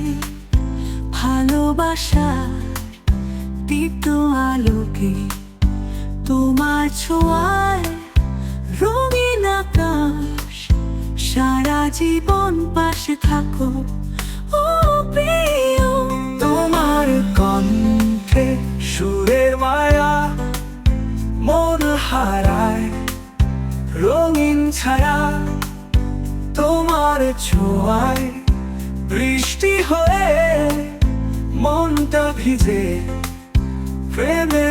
লোকে ভালোবাসা দীপ্ত আলোকে তোমার ছোঁয়ায় রঙিন আকাশ, সারা জীবন পাশে থাকো। ও প্রিয়, তোমার কণ্ঠে সুরের মায়া মন হারায়, রঙিন ছায়া তোমার ছোঁয়ায় বৃষ্টি হয়ে মনটা ভিজে প্রেমে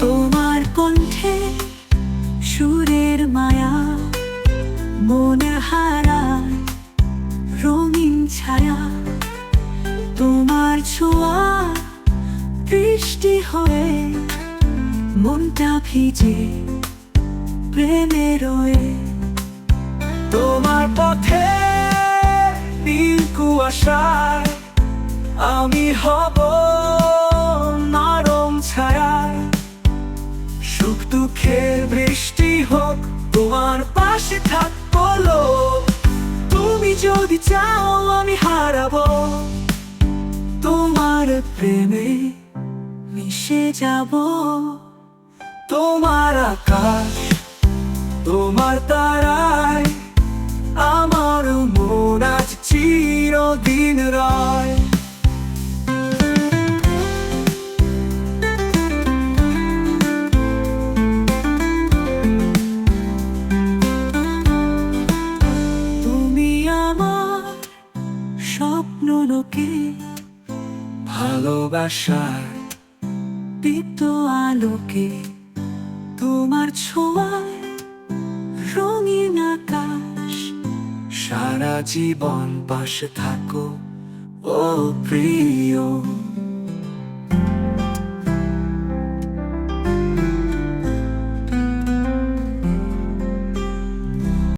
তোমার কণ্ঠে সুরের মায়া মনে হারায় রঙিন ছায়া। বৃষ্টি হয়ে, মনটা ভিজে, প্রেমে রয়ে। তোমার পথে কুয়াশায় আমি হব নরম ছায়ায়। সুখ দুঃখের বৃষ্টি হোক, তোমার পাশে থাকব। তুমি যদি চাও, আমি হারাবো। তোমার প্রেমে মিশে যাব। তোমার আকাশ তোমার তারায় আমার মন আজ চিরদিন রায়। স্বপ্ন লোকে ভালোবাসার দীপ্ত আলোকে তোমার ছোঁয়ায় রঙিন আকাশ সারা জীবন পাশে থাকো ও প্রিয়।